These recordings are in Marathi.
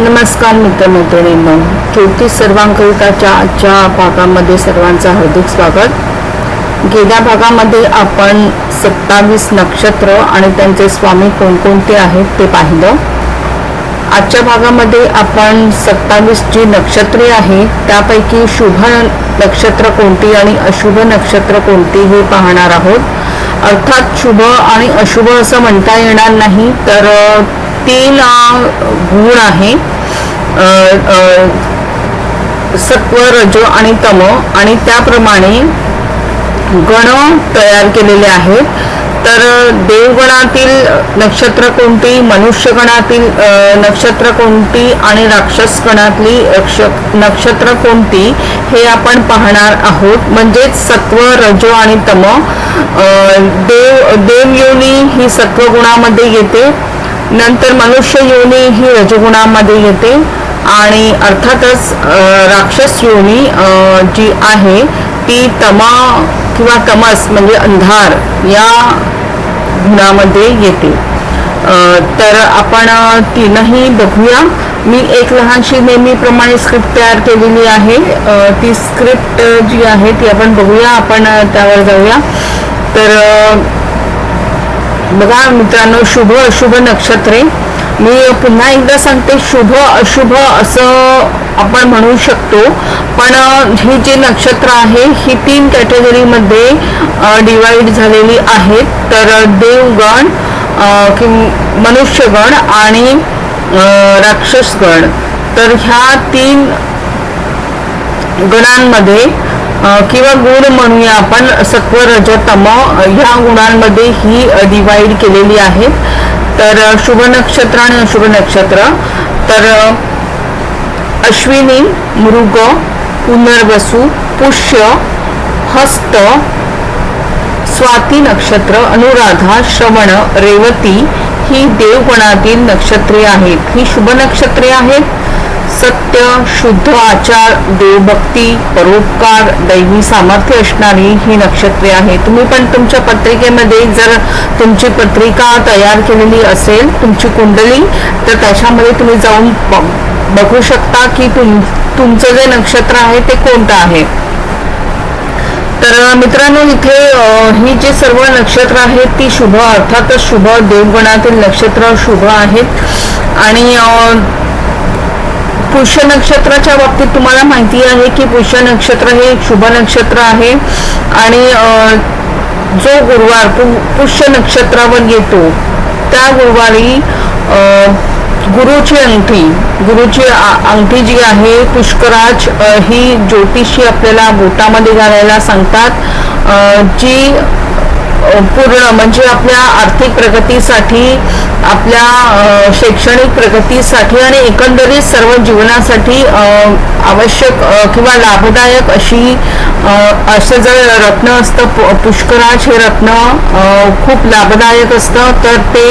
नमस्कार मित्रमैत्रिणींनो. कीर्ती सर्वांकरिताच्या आजच्या भागामध्ये सर्वांचं हार्दिक स्वागत. गेल्या भागामध्ये आपण सत्तावीस नक्षत्र आणि त्यांचे स्वामी कोणकोणते आहेत ते पाहिलं. आजच्या भागामध्ये आपण सत्तावीस जी नक्षत्रे आहेत त्यापैकी शुभ नक्षत्र कोणती आणि अशुभ नक्षत्र कोणती हे पाहणार आहोत. अर्थात शुभ आणि अशुभ असं म्हणता येणार नाही तर तीन गुण आहे. सत्व रजो आणि तम आणि त्याप्रमाणे गण तयार केलेले आहेत. तर देवगणातील नक्षत्र कोणती मनुष्यगणातील नक्षत्र कोणती आणि राक्षस गणातली नक्षत्र कोणती हे आपण पाहणार आहोत. म्हणजेच सत्व रजो आणि तम देव देवयोनी ही सत्वगुणामध्ये येते. नंतर मनुष्य योनी ही रजगुणामध्ये येते आणि अर्थातच राक्षस योनी जी आहे ती तमा किंवा तमस म्हणजे अंधार या गुणामध्ये येते. तर आपण तीनही बघूया. मी एक लहानशी नेहमीप्रमाणे स्क्रिप्ट तयार केलेली आहे. ती स्क्रिप्ट जी आहे ती आपण बघूया. आपण त्यावर जाऊया. तर बघा मित्रांनो शुभ अशुभ नक्षत्रे. मी पुन्हा एकदा सांगते शुभ अशुभ असं आपण म्हणू शकतो. पण ही जी नक्षत्र आहे ही तीन कॅटेगरीमध्ये डिवाइड झालेली आहेत. तर देवगण कि मनुष्यगण आणि राक्षसगण. तर ह्या तीन गणांमध्ये किंवा गुण म्हणूया आपण सत्व रज तम ह्या गुणांमध्ये ही डिवाइड केलेली आहेत तर शुभ नक्षत्र आणि अशुभ नक्षत्र. तर अश्विनी मृग पुनर्वसू पुष्य हस्त स्वाती नक्षत्र अनुराधा श्रवण रेवती ही देवगणातील नक्षत्रे आहेत. ही शुभ नक्षत्रे आहेत. सत्य शुद्ध आचार देवभक्ती परोपकार दैवी सामर्थ्य असणारी ही नक्षत्रे आहेत. तुम्ही पण तुमच्या पत्रिकेमध्ये जर तुमची पत्रिका तयार केलेली असेल तुमची कुंडली तर त्याच्यामध्ये तुम्ही जाऊन बघू शकता की तुम तुमचं जे नक्षत्र आहे ते कोणतं आहे. तर मित्रांनो इथे ही जी सर्व नक्षत्र आहेत ती शुभ अर्थातच शुभ देवगणातील नक्षत्र शुभ आहेत. आणि पुष्य नक्षत्राच्या बाबतीत तुम्हाला माहिती आहे की पुष्य नक्षत्र हे एक शुभ नक्षत्र आहे. आणि जो गुरुवार पु- पुष्य नक्षत्रावर येतो त्या गुरुवारी गुरुची अंगठी गुरुची अंगठी जी आहे पुष्कराज ही ज्योतिषी आपल्याला बोटामध्ये घालायला सांगतात. जी पूर्ण म्हणजे आपल्या आर्थिक प्रगतीसाठी आपल्या शैक्षणिक प्रगतीसाठी आणि एकंदरीत सर्व जीवनासाठी आवश्यक किंवा लाभदायक अशी असं जर रत्न असतं पुष्कराज हे रत्न खूप लाभदायक असतं तर ते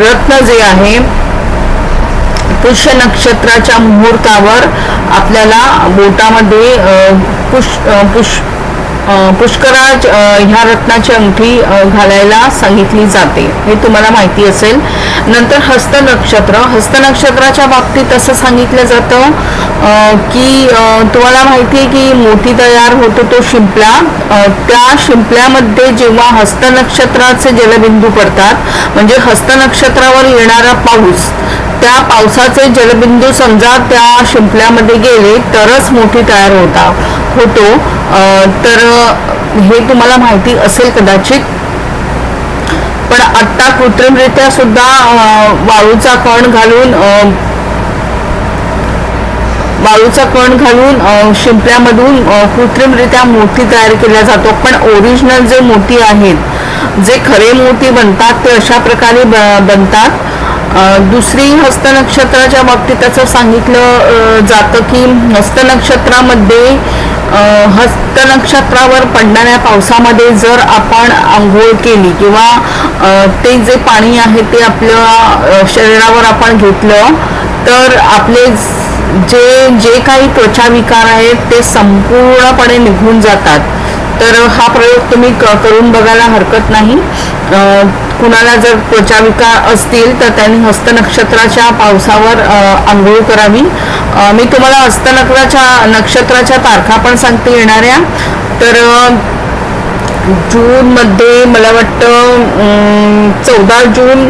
रत्न जे आहे पुष्य नक्षत्राच्या मुहूर्तावर आपल्याला बोटामध्ये पुष पुष पुष्कराज ह्या रत्नाची अंगठी घालायला सांगितली जाते. हे तुम्हाला माहिती असेल. नंतर हस्त नक्षत्र. हस्त नक्षत्राच्या बाबतीत असं सांगितलं जातं की तुम्हाला माहिती आहे की मोती तयार होतो तो शिंपला. त्या शिंपल्यामध्ये जेव्हा हस्त नक्षत्राचे जलबिंदू पडतात म्हणजे हस्त नक्षत्रावर येणारा पाऊस त्या पावसाचे जलबिंदू समजा त्या शिंपल्यामध्ये गेले तरच मोठी तयार होता. होतो. तर हे तुम्हाला माहिती असेल कदाचित. पण आत्ता कृत्रिमरित्या सुद्धा वाळूचा कण घालून वाळूचा कण घालून शिंपल्यामधून कृत्रिमरित्या मोती तयार केल्या जातो. पण ओरिजिनल जे मोती आहेत जे खरे मोती बनतात ते अशा प्रकारे ब- बनतात. दुसरी हस्तनक्षत्राच्या बाबतीत असं सांगितलं जातं की हस्तनक्षत्रामध्ये हस्तनक्षत्रावर पडणाऱ्या पावसामध्ये जर आपण आंघोळ केली किंवा ते जे पाणी आहे ते आपल्या शरीरावर आपण घेतलं तर आपले जे जे काही त्वचा विकार आहेत ते संपूर्णपणे निघून जातात. तर हा प्रयोग तुम्ही क- करून बघायला हरकत नाही. कुणाला जर त्वचाविका असतील तर त्यांनी हस्तनक्षत्राच्या पावसावर आंघोळ करावी. मी तुम्हाला हस्तनक्षत्राच्या नक्षत्राच्या तारखा पण सांगते येणाऱ्या. तर जूनमध्ये मला वाटतं चौदा जून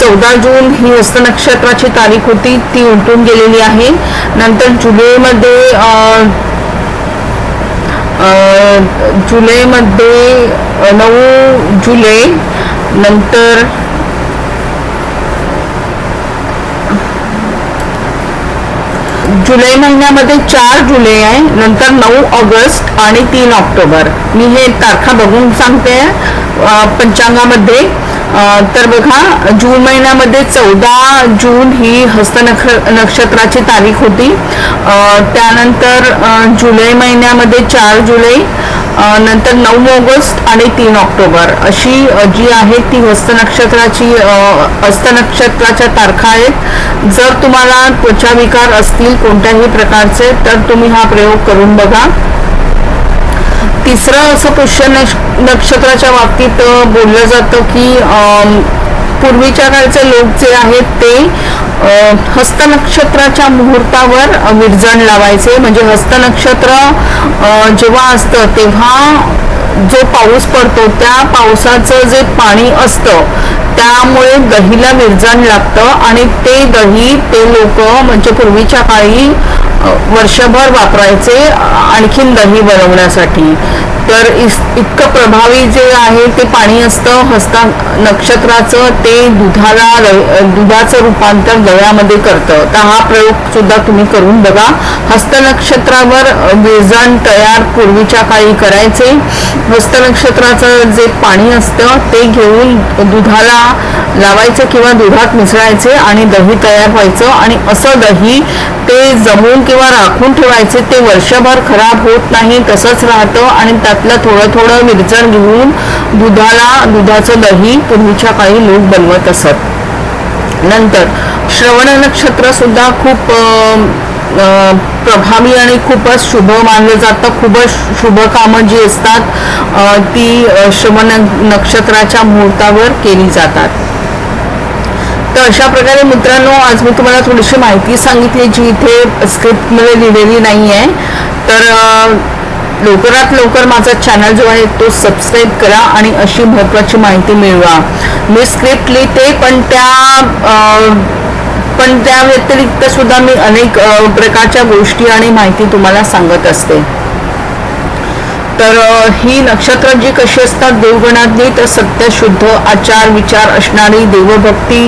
चौदा जून ही हस्तनक्षत्राची तारीख होती ती उलटून गेलेली आहे. नंतर जुलैमध्ये जुलैमध्ये नऊ जुलै नंतर जुलै महिन्यामध्ये चार जुलै आहे नंतर नऊ ऑगस्ट आणि तीन ऑक्टोबर. मी हे तारखा बघून सांगते. पंचांगामध्ये तर बघा जून महिन्यामध्ये चौदा जून ही हस्त नक्ष नक्षत्राची तारीख होती. त्यानंतर जुलै महिन्यामध्ये चार जुलै नंतर नऊ ऑगस्ट आणि तीन ऑक्टोबर. अशी जी आहे ती हस्त नक्षत्राची हस्त नक्षत्राच्या तारखा आहेत. जर तुम्हाला त्वचाविकार असतील कोणत्याही प्रकारचे तर तुम्ही हा प्रयोग करून बघा. तिसरं असं पुष्य नक्ष- नक्षत्राच्या बाबतीत बोललं जातं की पूर्वीच्या काळचे लोक जे आहेत ते हस्तनक्षत्राच्या हस्त नक्षत्राच्या मुहूर्तावर विरजण लावायचे. म्हणजे हस्त नक्षत्र जेव्हा असतं तेव्हा जो पाऊस पडतो त्या पावसाचं जे पाणी असतं त्यामुळे दहीला विरजण लागतं आणि ते दही ते लोक म्हणजे पूर्वीच्या काळी हो. वर्षभर वापरायचे आणखीन दही बनवण्यासाठी. तर इस इतकं प्रभावी जे आहे ते पाणी असतं हस्ता नक्षत्राचं ते दुधाला दुधाचं रूपांतर दह्यामध्ये करतं. तर हा प्रयोग सुद्धा तुम्ही करून बघा. हस्त नक्षत्रावर विरजण तयार पूर्वीच्या काळी करायचे. हस्त नक्षत्राचं जे पाणी असतं ते घेऊन दुधाला लावायचं किंवा दुधात मिसळायचे आणि दही तयार व्हायचं. आणि असं दही ते जमून किंवा राखून ठेवायचे ते वर्षभर खराब होत नाही तसंच राहतं आणि त्यातलं थोडं थोडं मिरजण घेऊन दुधाला दुधाचं दही पूर्वीच्या काही लोक बनवत असत. नंतर श्रवण नक्षत्र सुद्धा खूप प्रभावी आणि खूपच शुभ मानलं जातं. खूपच शुभ कामं जी असतात ती श्रवण नक्षत्राच्या मुहूर्तावर केली जातात. तर अशा प्रकारे मित्रांनो आज मी तुम्हाला थोडीशी माहिती सांगितली जी इथे स्क्रिप्टमध्ये लिहिलेली नाही आहे तर लवकरात लवकर माझा चॅनल जो आहे तो सबस्क्राईब करा आणि अशी महत्त्वाची माहिती मिळवा. मी स्क्रिप्ट लिहिते पण त्या पण त्या व्यतिरिक्त सुद्धा मी अनेक प्रकारच्या गोष्टी आणि माहिती तुम्हाला सांगत असते. तर ही नक्षत्र जी कशी असतात देवगणातली तर सत्य शुद्ध आचार विचार असणारी देवभक्ती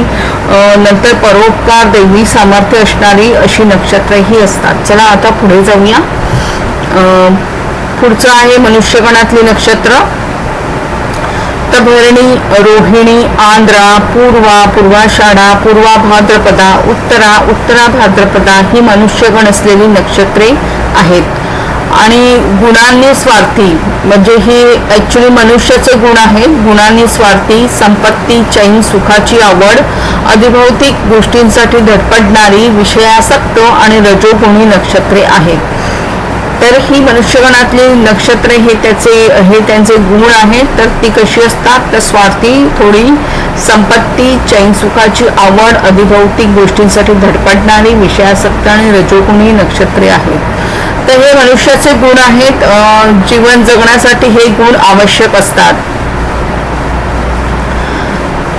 नंतर परोपकार दैवी सामर्थ्य असणारी अशी नक्षत्र ही असतात. चला आता पुढे जाऊया. पुढचं आहे मनुष्यगणातली नक्षत्र. तर भरणी रोहिणी आंध्रा पूर्वा पूर्वाषाढा पूर्वा भाद्रपदा उत्तरा उत्तरा भाद्रपदा ही मनुष्यगण असलेली नक्षत्रे आहेत. आणि गुणांनी स्वार्थी म्हणजे हे ॲक्च्युली मनुष्याचे गुण आहेत. गुणांनी स्वार्थी संपत्ती चैन सुखाची आवड अधिभौतिक गोष्टींसाठी धडपडणारी विषयासक्त आणि रजोगुणी नक्षत्रे आहेत. तर ही मनुष्यगणातली नक्षत्रे हे त्याचे हे त्यांचे गुण आहेत. तर ती कशी असतात? तर स्वार्थी थोडी संपत्ती चैन सुखाची आवड अधिभौतिक गोष्टींसाठी धडपडणारी विषयासक्त आणि रजोगुणी नक्षत्रे आहेत. तर हे मनुष्याचे गुण आहेत. जीवन जगण्यासाठी हे गुण आवश्यक असतात.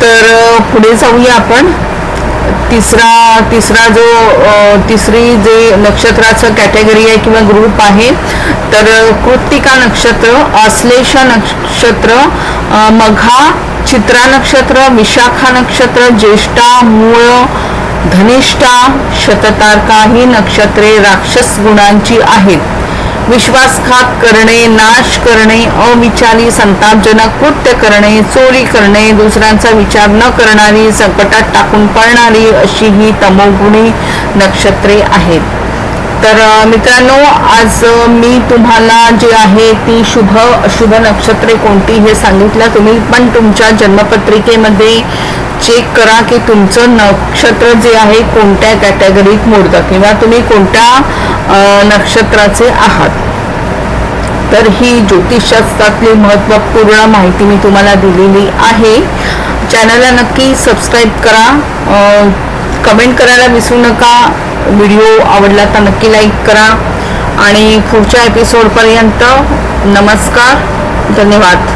तर पुढे जाऊया आपण. तिसरा तिसरा जो तिसरी जे नक्षत्राचं कॅटेगरी आहे किंवा ग्रुप आहे तर कृत्तिका नक्षत्र आश्लेष नक्षत्र मघा चित्रा नक्षत्र विशाखा नक्षत्र ज्येष्ठा मूळ धनिष्ठा शततारका ही नक्षत्रे राक्षस गुणांची आहेत. विश्वासघात करणे नाश करणे अविचारी संतापजनक कृत्य करणे चोरी करणे दुसऱ्यांचा विचार न करणारी संकटात टाकून पळणारी अशी ही तमोगुणी नक्षत्रे आहेत. तर मित्रांनो आज मी तुम्हाला जे आहे ती शुभ अशुभ नक्षत्रे कोणती हे सांगितलं तुम्ही पण तुमच्या जन्मपत्रिकेमध्ये चेक करा की तुमचं नक्षत्र जे आहे कोणत्या कॅटेगरीत मोडतं? किंवा तुम्ही कोणत्या नक्षत्राचे आहात? तर ही ज्योतिषशास्त्रातली महत्त्वपूर्ण माहिती मी तुम्हाला दिलेली आहे. चॅनलला नक्की सबस्क्राईब करा. कमेंट करायला विसरू नका. व्हिडिओ आवडला तर नक्की लाईक करा. आणि पुढच्या एपिसोडपर्यंत नमस्कार. धन्यवाद.